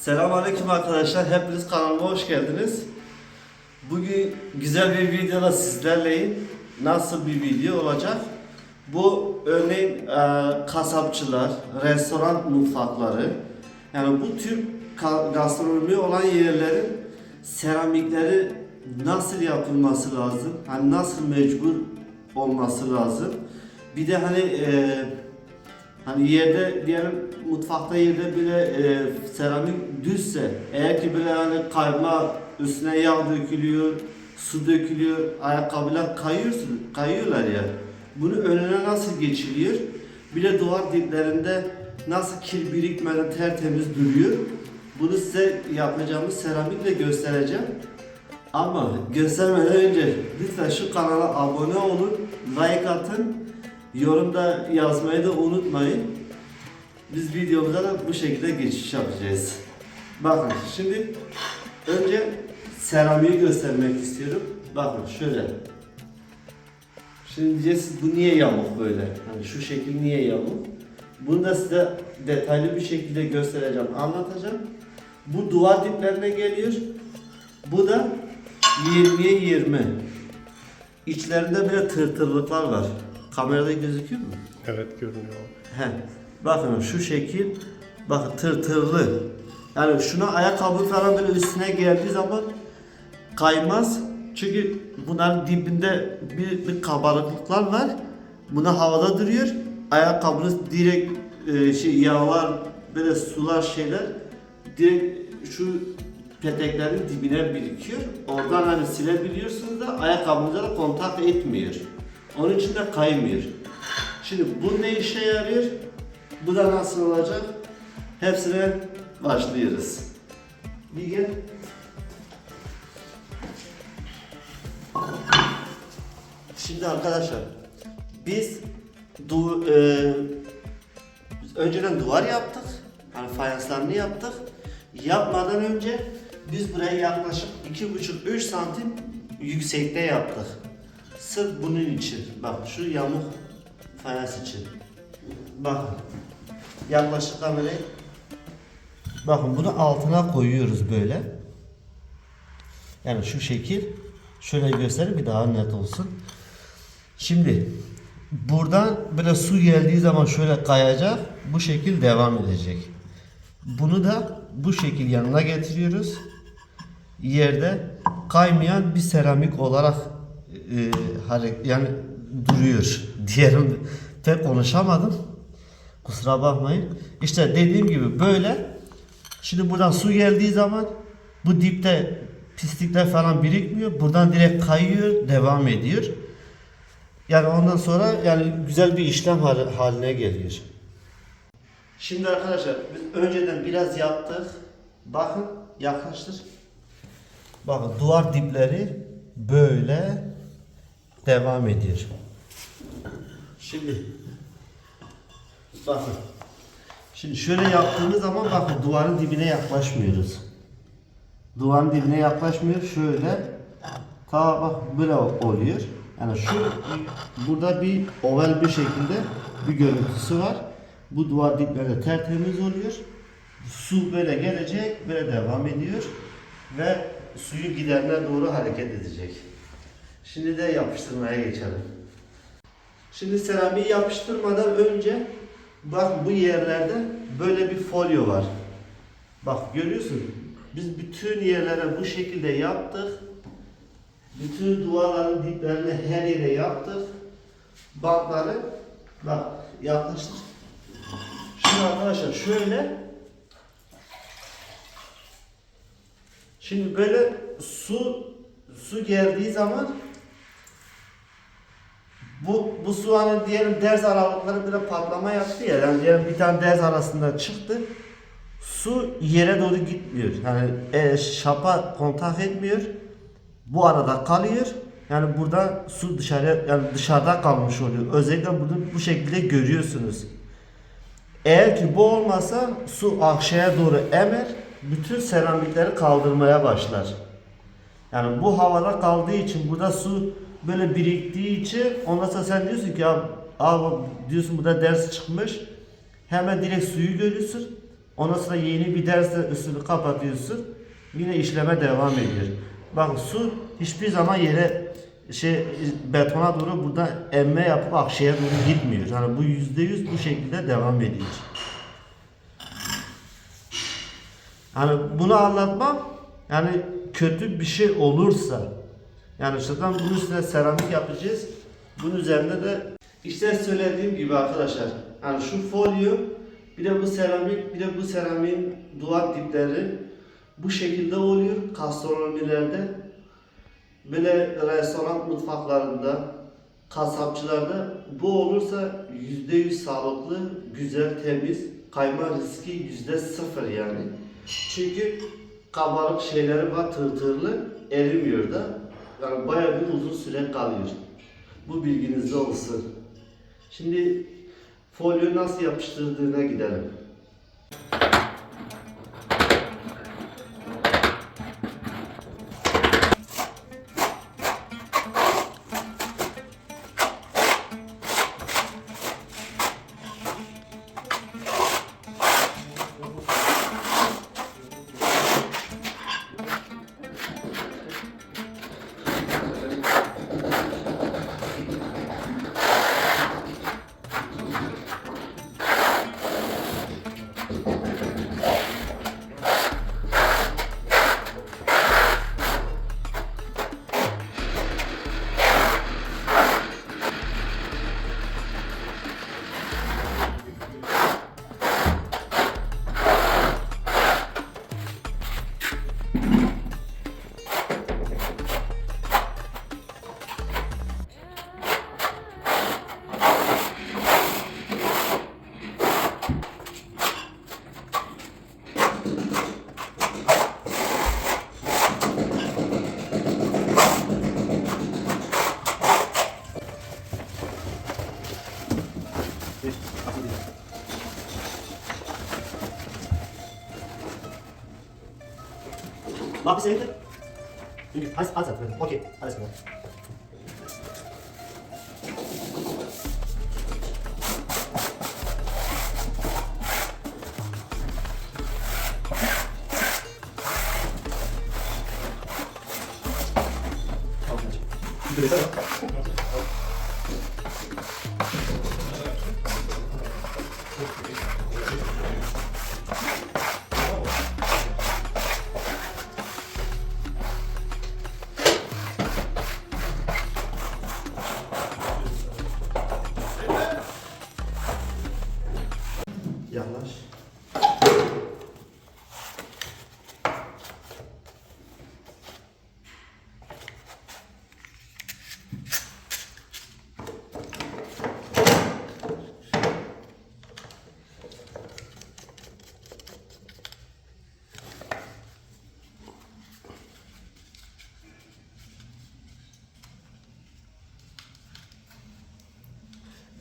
Selamünaleyküm arkadaşlar. Hepiniz kanalıma hoş geldiniz. Bugün güzel bir videoda sizlerleyim. Nasıl bir video olacak? Bu örneğin e, kasapçılar, restoran mutfakları, yani bu tür gastronomi olan yerlerin seramikleri nasıl yapılması lazım? Hani nasıl mecbur olması lazım? Bir de hani e, Hani yerde diyelim mutfakta yerde bile e, seramik düzse eğer ki böyle hani kayma üstüne yağ dökülüyor, su dökülüyor, ayakkabılar kayıyorsun, kayıyorlar ya. Bunu önüne nasıl geçiliyor? Bir de duvar diplerinde nasıl kir birikmeden tertemiz duruyor. Bunu size yapacağımız seramikle göstereceğim. Ama göstermeden önce lütfen şu kanala abone olun, like atın, yorumda yazmayı da unutmayın. Biz videomuza da bu şekilde geçiş yapacağız. Bakın şimdi önce seramiği göstermek istiyorum. Bakın şöyle. Şimdi diyeceksiniz bu niye yamuk böyle? Hani şu şekil niye yamuk? Bunu da size detaylı bir şekilde göstereceğim, anlatacağım. Bu duvar diplerine geliyor. Bu da 20'ye 20. İçlerinde böyle tırtırlıklar var. Kamerada gözüküyor mu? Evet görünüyor. He. Bakın şu şekil bakın tırtırlı. Yani şuna ayakkabı falan böyle üstüne geldiği zaman kaymaz. Çünkü bunların dibinde bir, bir kabarıklıklar var. Buna havada duruyor. Ayakkabınız direkt e, şey yağlar böyle sular şeyler direkt şu peteklerin dibine birikiyor. Oradan hani silebiliyorsunuz da ayakkabınıza da kontak etmiyor. Onun için de kaymıyor. Şimdi bu ne işe yarıyor? Bu da nasıl olacak? Hepsine başlıyoruz. Bir gel. Şimdi arkadaşlar biz du e, önceden duvar yaptık. Hani fayanslarını yaptık. Yapmadan önce biz buraya yaklaşık 2,5-3 santim yüksekte yaptık. Sırf bunun için. Bak şu yamuk fayans için. Bakın. Yaklaşık kamerayı. Bakın bunu altına koyuyoruz böyle. Yani şu şekil. Şöyle göstereyim bir daha net olsun. Şimdi buradan böyle su geldiği zaman şöyle kayacak. Bu şekil devam edecek. Bunu da bu şekil yanına getiriyoruz. Yerde kaymayan bir seramik olarak e, hareket yani duruyor diyelim. Pek konuşamadım. Kusura bakmayın. İşte dediğim gibi böyle. Şimdi buradan su geldiği zaman bu dipte pislikler falan birikmiyor. Buradan direkt kayıyor, devam ediyor. Yani ondan sonra yani güzel bir işlem hal- haline geliyor. Şimdi arkadaşlar biz önceden biraz yaptık. Bakın yaklaştır. Bakın duvar dipleri böyle devam ediyor. Şimdi bakın. Şimdi şöyle yaptığımız zaman bakın duvarın dibine yaklaşmıyoruz. Duvarın dibine yaklaşmıyor. Şöyle ta bak böyle oluyor. Yani şu burada bir oval bir şekilde bir görüntüsü var. Bu duvar dipleri tertemiz oluyor. Su böyle gelecek, böyle devam ediyor ve suyun giderine doğru hareket edecek. Şimdi de yapıştırmaya geçelim. Şimdi seramiği yapıştırmadan önce bak bu yerlerde böyle bir folyo var. Bak görüyorsun. Biz bütün yerlere bu şekilde yaptık. Bütün duvarların diplerine her yere yaptık. Bantları bak yaklaştır. Şimdi arkadaşlar şöyle Şimdi böyle su su geldiği zaman bu bu su hani diyelim ders aralıkları böyle patlama yaptı ya yani diyelim bir tane ders arasında çıktı su yere doğru gitmiyor. Yani e, şapa kontak etmiyor bu arada kalıyor. Yani burada su dışarı yani dışarıda kalmış oluyor. Özellikle bunu bu şekilde görüyorsunuz. Eğer ki bu olmasa su aşağıya doğru emer bütün seramikleri kaldırmaya başlar. Yani bu havada kaldığı için burada su böyle biriktiği için ondan sonra sen diyorsun ki ya abi diyorsun burada ders çıkmış hemen direkt suyu görüyorsun Ondan sonra yeni bir dersle üstünü kapatıyorsun. Yine işleme devam ediyor. Bak su hiçbir zaman yere şey betona doğru burada emme yapıp akşaya doğru gitmiyor. Yani bu yüzde yüz bu şekilde devam ediyor. Yani bunu anlatmam yani kötü bir şey olursa yani şuradan bunun üstüne seramik yapacağız. Bunun üzerine de işte söylediğim gibi arkadaşlar yani şu folyo bir de bu seramik bir de bu seramiğin duvar dipleri bu şekilde oluyor gastronomilerde böyle restoran mutfaklarında kasapçılarda bu olursa yüzde yüz sağlıklı, güzel, temiz, kayma riski yüzde sıfır yani. Çünkü kabarık şeyleri var tırtırlı, erimiyor da. Yani bayağı bir uzun süre kalıyor. Bu bilginizde olsun. Şimdi folyo nasıl yapıştırdığına gidelim. 앞에서 1등 여기 받, 받자. 그래 오케이. 받았습니다. 그래서요? Yaklaş.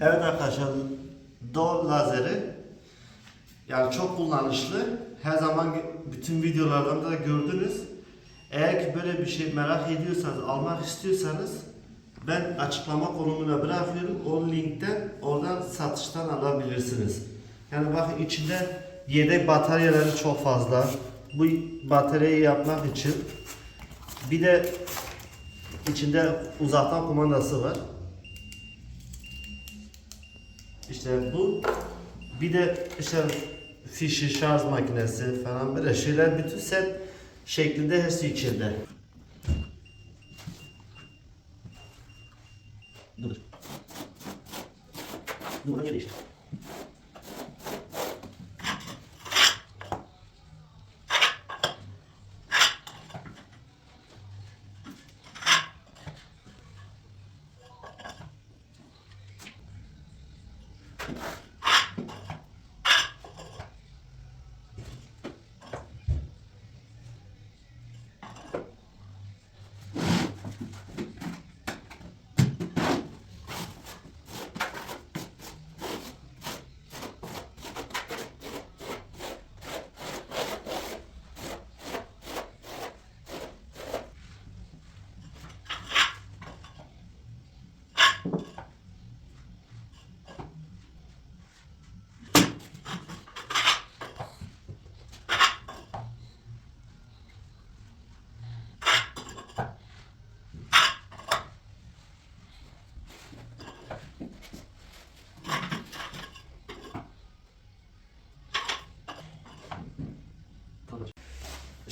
Evet arkadaşlar, Dol lazeri yani çok kullanışlı. Her zaman bütün videolardan da gördünüz. Eğer ki böyle bir şey merak ediyorsanız, almak istiyorsanız ben açıklama konumuna bırakıyorum. O linkten oradan satıştan alabilirsiniz. Yani bakın içinde yedek bataryaları çok fazla. Bu bataryayı yapmak için bir de içinde uzaktan kumandası var. İşte bu bir de işte fişi şarj makinesi falan böyle şeyler bütün set şeklinde hepsi içinde. Dur. Gel işte.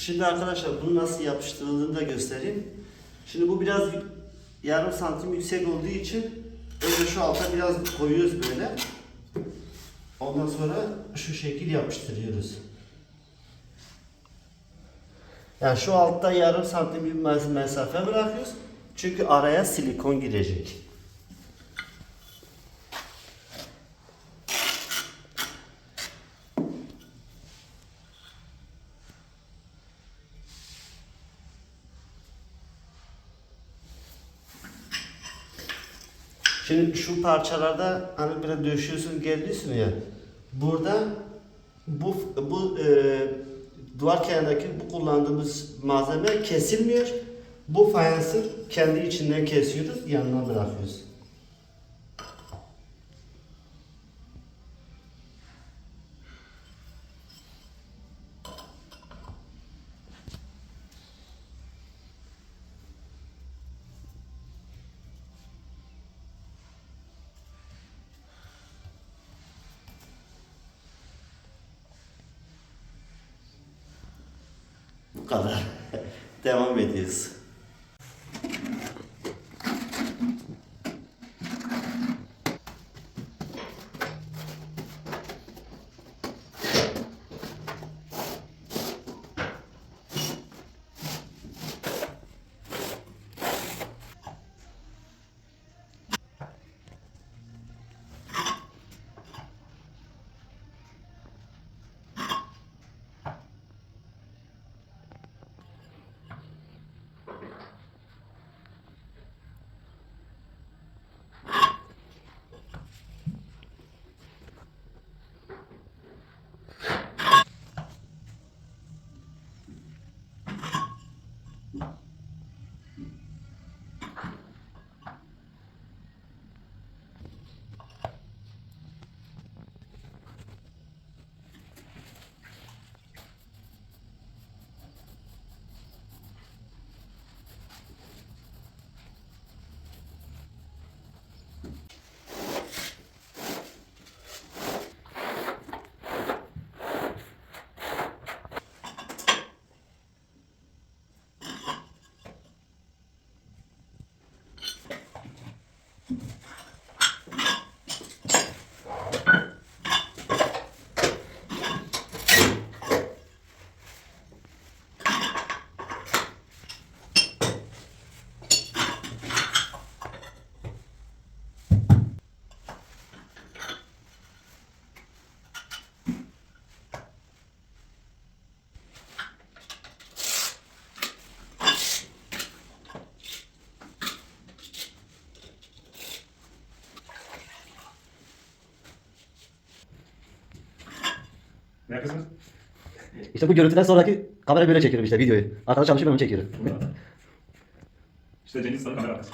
Şimdi arkadaşlar bunu nasıl yapıştırıldığını da göstereyim. Şimdi bu biraz yarım santim yüksek olduğu için önce şu alta biraz koyuyoruz böyle. Ondan sonra şu şekil yapıştırıyoruz. Yani şu altta yarım santim bir mes- mesafe bırakıyoruz. Çünkü araya silikon girecek. Şimdi şu parçalarda hani böyle döşüyorsun geliyorsun ya. Burada bu bu e, duvar kenarındaki bu kullandığımız malzeme kesilmiyor. Bu fayansı kendi içinden kesiyoruz, yanına bırakıyoruz. Ne yapıyorsunuz? İşte bu görüntüden sonraki kamera böyle çekiyorum işte videoyu. Arkada çalışıp ben onu çekiyorum. İşte Cengiz Sarı kamera arkası.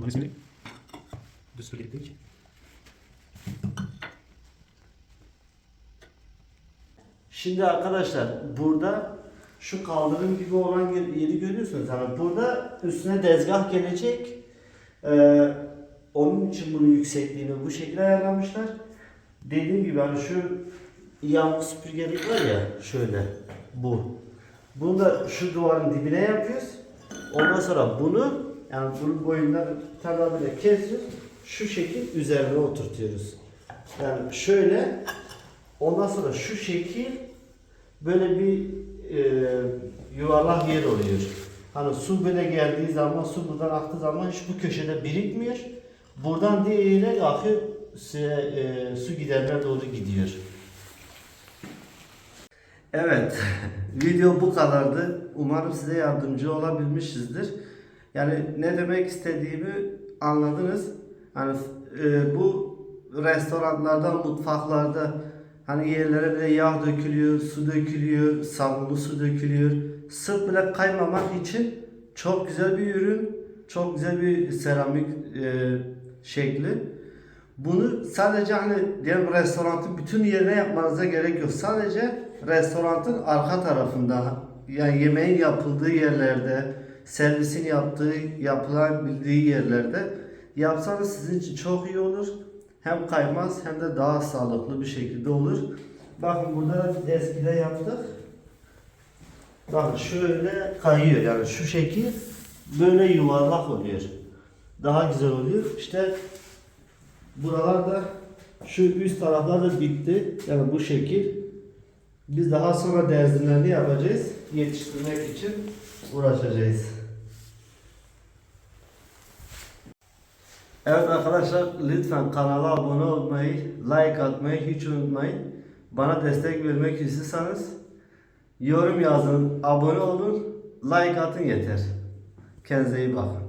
Bunun ismi ne? Düstur elektrik. Şimdi arkadaşlar burada şu kaldırım gibi olan yer- yeri görüyorsunuz. Yani burada üstüne dezgah gelecek. Ee, onun için bunun yüksekliğini bu şekilde ayarlamışlar. Dediğim gibi hani şu yağmur süpürgelik var ya şöyle bu. Bunu da şu duvarın dibine yapıyoruz. Ondan sonra bunu yani bunun boyundan tamamıyla kesiyoruz. Şu şekil üzerine oturtuyoruz. Yani şöyle Ondan sonra şu şekil böyle bir e, yuvarlak yer oluyor. Hani su böyle geldiği zaman, su buradan aktığı zaman hiç bu köşede birikmiyor. Buradan diğer yere akıyor, su, e, su giderine doğru gidiyor. Evet, video bu kadardı. Umarım size yardımcı olabilmişizdir. Yani ne demek istediğimi anladınız. Hani e, bu restoranlarda, mutfaklarda hani yerlere bile yağ dökülüyor, su dökülüyor, sabunlu su dökülüyor. Sırf bile kaymamak için çok güzel bir ürün, çok güzel bir seramik e, şekli. Bunu sadece hani diyelim restoranın bütün yerine yapmanıza gerek yok. Sadece restoranın arka tarafında yani yemeğin yapıldığı yerlerde, servisin yaptığı, yapılabildiği yerlerde yapsanız sizin için çok iyi olur. Hem kaymaz hem de daha sağlıklı bir şekilde olur. Bakın burada da bir eskide yaptık. Bakın şöyle kayıyor yani şu şekil böyle yuvarlak oluyor. Daha güzel oluyor. İşte buralarda şu üst taraflar da bitti. Yani bu şekil. Biz daha sonra derzinlerini yapacağız. Yetiştirmek için uğraşacağız. Evet arkadaşlar lütfen kanala abone olmayı, like atmayı hiç unutmayın. Bana destek vermek istiyorsanız yorum yazın, abone olun, like atın yeter. Kendinize iyi bakın.